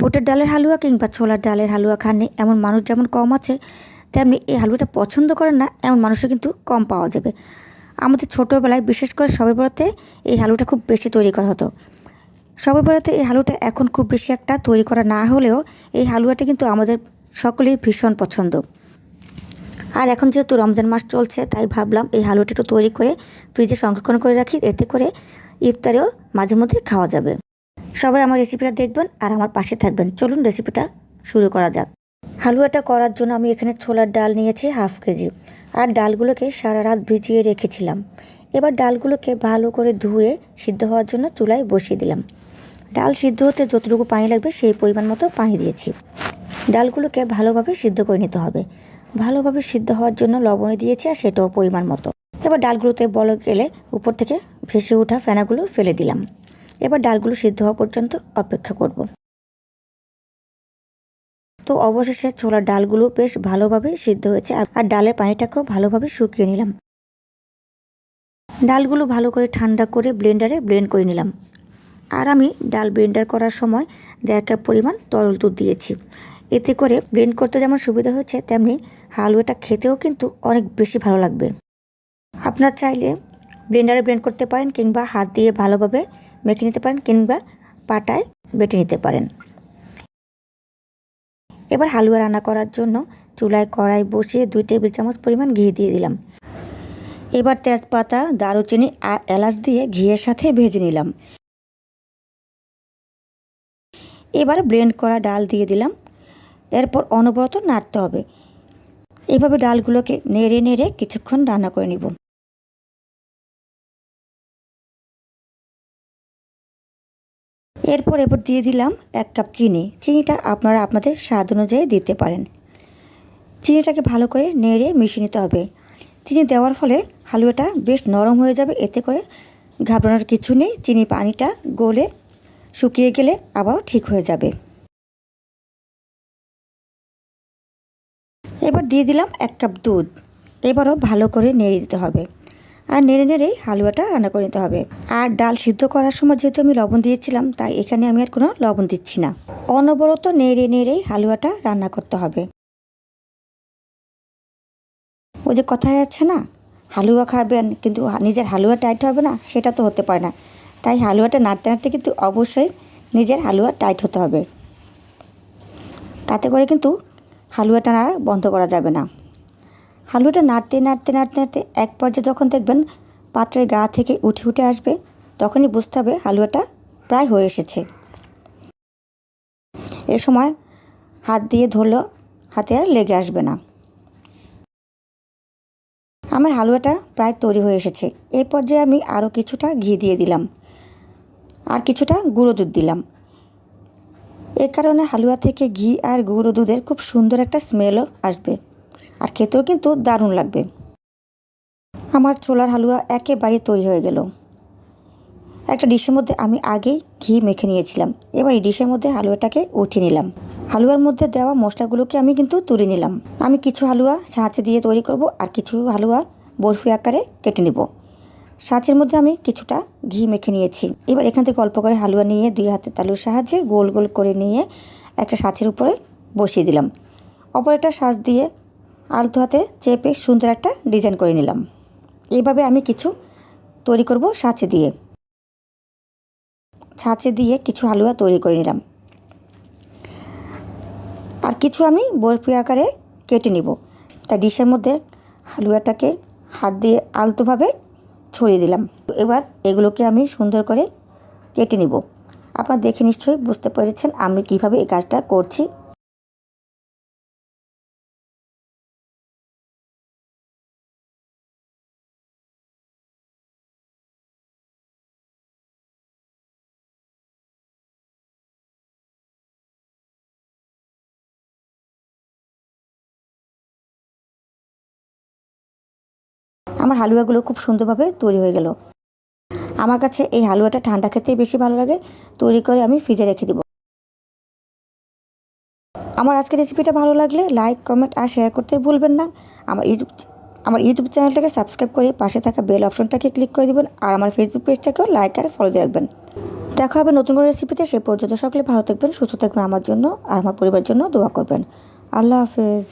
বুটের ডালের হালুয়া কিংবা ছোলার ডালের হালুয়া খাননি। এমন মানুষ যেমন কম আছে, তেমনি এই হালুয়াটা পছন্দ করেন না, এমন মানুষও কিন্তু কম পাওয়া যাবে। আমাদের ছোটোবেলায় বিশেষ করে সবে বড়াতে এই হালুয়াটা খুব বেশি তৈরি করা হতো। সবে বড়াতে এই হালুয়াটা এখন খুব বেশি একটা তৈরি করা না হলেও এই হালুয়াটা কিন্তু আমাদের সকলেই ভীষণ পছন্দ। আর এখন যেহেতু রমজান মাস চলছে, তাই ভাবলাম এই হালুয়াটা একটু তৈরি করে ফ্রিজে সংরক্ষণ করে রাখি, এতে করে ইফতারেও মাঝে মধ্যে খাওয়া যাবে। সবাই আমার রেসিপিটা দেখবেন আর আমার পাশে থাকবেন। চলুন রেসিপিটা শুরু করা যাক। হালুয়াটা করার জন্য আমি এখানে ছোলার ডাল নিয়েছি হাফ কেজি। আর ডালগুলোকে সারা রাত ভিজিয়ে রেখেছিলাম। এবার ডালগুলোকে ভালো করে ধুয়ে সিদ্ধ হওয়ার জন্য চুলায় বসিয়ে দিলাম। ডাল সিদ্ধ হতে যতটুকু পানি লাগবে সেই পরিমাণ মতো পানি দিয়েছি। ডালগুলোকে ভালোভাবে সিদ্ধ করে নিতে হবে। ভালোভাবে সিদ্ধ হওয়ার জন্য লবণে দিয়েছি আর সেটাও পরিমাণ মতো। এবার ডালগুলোতে বল গেলে উপর থেকে ভেসে ওঠা ফেনাগুলো ফেলে দিলাম। এবার ডালগুলো সিদ্ধ হওয়া পর্যন্ত অপেক্ষা করব। তো অবশেষে ছোলার ডালগুলো বেশ ভালোভাবে সিদ্ধ হয়েছে আর ডালের পানিটাকেও ভালোভাবে শুকিয়ে নিলাম। ডালগুলো ভালো করে ঠান্ডা করে ব্লেন্ডারে ব্লেন্ড করে নিলাম। আর আমি ডাল ব্লেন্ডার করার সময় দেড় কাপ পরিমাণ তরল দুধ দিয়েছি। এতে করে ব্লেন্ড করতে যেমন সুবিধা হচ্ছে তেমনি হালুয়াটা খেতেও কিন্তু অনেক বেশি ভালো লাগবে। আপনার চাইলে ব্লেন্ডারে ব্লেন্ড করতে পারেন কিংবা হাত দিয়ে ভালোভাবে মেখে নিতে পারেন কিংবা পাটায় বেটে নিতে পারেন। এবার হালুয়া রান্না করার জন্য চুলায় কড়াই বসিয়ে দুই টেবিল চামচ পরিমাণ ঘি দিয়ে দিলাম। এবার তেজপাতা, দারুচিনি আর এলাচ দিয়ে ঘিয়ের সাথে ভেজে নিলাম। এবার ব্লেন্ড করা ডাল দিয়ে দিলাম। এরপর অনবরত নাড়তে হবে। এভাবে ডালগুলোকে নেড়ে নেড়ে কিছুক্ষণ রান্না করে নিব। এরপর এবার দিয়ে দিলাম এক কাপ চিনি। চিনিটা আপনারা আপনাদের স্বাদ অনুযায়ী দিতে পারেন। চিনিটাকে ভালো করে নেড়ে মিশিয়ে নিতে হবে। চিনি দেওয়ার ফলে হালুয়াটা বেশ নরম হয়ে যাবে। এতে করে ঘাবড়ানোর কিছু নেই। চিনি পানিটা গলে শুকিয়ে গেলে আবারও ঠিক হয়ে যাবে। এবার দিয়ে দিলাম এক কাপ দুধ। এবারও ভালো করে নেড়ে দিতে হবে। আর নেড়ে নেড়েই হালুয়াটা রান্না করে নিতে হবে। আর ডাল সিদ্ধ করার সময় যেহেতু আমি লবণ দিয়েছিলাম, তাই এখানে আমি আর কোনো লবণ দিচ্ছি না। অনবরত নেড়ে নেড়েই হালুয়াটা রান্না করতে হবে। ওই যে কথায় আছে না, হালুয়া খাবেন কিন্তু নিজের হালুয়া টাইট হবে না, সেটা তো হতে পারে না। তাই হালুয়াটা নাড়তে নাড়তে কিন্তু অবশ্যই নিজের হালুয়া টাইট হতে হবে। তাতে করে কিন্তু হালুয়াটা নাড়া বন্ধ করা যাবে না। হালুয়াটা নাড়তে নাড়তে নাড়তে নাড়তে এক পর্যায়ে যখন দেখবেন পাত্রের গা থেকে উঠে উঠে আসবে, তখনই বুঝতে হবে হালুয়াটা প্রায় হয়ে এসেছে। এ সময় হাত দিয়ে ধরলেও হাতে আর লেগে আসবে না। আমার হালুয়াটা প্রায় তৈরি হয়ে এসেছে। এই পর্যায়ে আমি আরও কিছুটা ঘি দিয়ে দিলাম। আর কিছুটা গুঁড়ো দুধ দিলাম। এ কারণে হালুয়া থেকে ঘি আর গুঁড়ো দুধের খুব সুন্দর একটা স্মেলও আসবে। আর খেতেও কিন্তু দারুণ লাগবে। আমার ছোলার হালুয়া একেবারে তৈরি হয়ে গেল। একটা ডিশের মধ্যে আমি আগেই ঘি মেখে নিয়েছিলাম। এবার এই ডিশের মধ্যে হালুয়াটাকে উঠিয়ে নিলাম। হালুয়ার মধ্যে দেওয়া মশলাগুলোকে আমি কিন্তু তুলে নিলাম। আমি কিছু হালুয়া ছাঁচে দিয়ে তৈরি করব আর কিছু হালুয়া বরফি আকারে কেটে নেব। সাঁচের মধ্যে আমি কিছুটা ঘি মেখে নিয়েছি। এবার এখান থেকে অল্প করে হালুয়া নিয়ে দুই হাতে তালুর সাহায্যে গোল গোল করে নিয়ে একটা সাঁচের উপরে বসিয়ে দিলাম। অপর একটা সাজ দিয়ে আলতো হাতে চেপে সুন্দর একটা ডিজাইন করে নিলাম। এইভাবে আমি কিছু তৈরি করব সাঁচে দিয়ে। ছাঁচে দিয়ে কিছু হালুয়া তৈরি করে নিলাম। আর কিছু আমি বরফি আকারে কেটে নিব। তা ডিশের মধ্যে হালুয়াটাকে হাত দিয়ে আলতোভাবে ছড়িয়ে দিলাম। এবার এগুলোকে আমি সুন্দর করে কেটে নিব। আপনারা দেখে নিশ্চয়ই বুঝতে পেরেছেন আমি কীভাবে এই কাজটা করছি। আমার হালুয়াগুলো খুব সুন্দরভাবে তৈরি হয়ে গেল। আমার কাছে এই হালুয়াটা ঠান্ডা খেতেই বেশি ভালো লাগে। তৈরি করে আমি ফ্রিজে রেখে দেবো। আমার আজকের রেসিপিটা ভালো লাগলে লাইক, কমেন্ট আর শেয়ার করতে ভুলবেন না। আমার ইউটিউব আমার ইউটিউব চ্যানেলটাকে সাবস্ক্রাইব করে পাশে থাকা বেল অপশনটাকে ক্লিক করে দেবেন আর আমার ফেসবুক পেজটাকেও লাইক আর ফলো দিয়ে রাখবেন। দেখা হবে নতুন কোনো রেসিপিতে। সে পর্যন্ত সকলে ভালো থাকবেন, সুস্থ থাকবেন, আমার জন্য আর আমার পরিবারের জন্য দোয়া করবেন। আল্লাহ হাফেজ।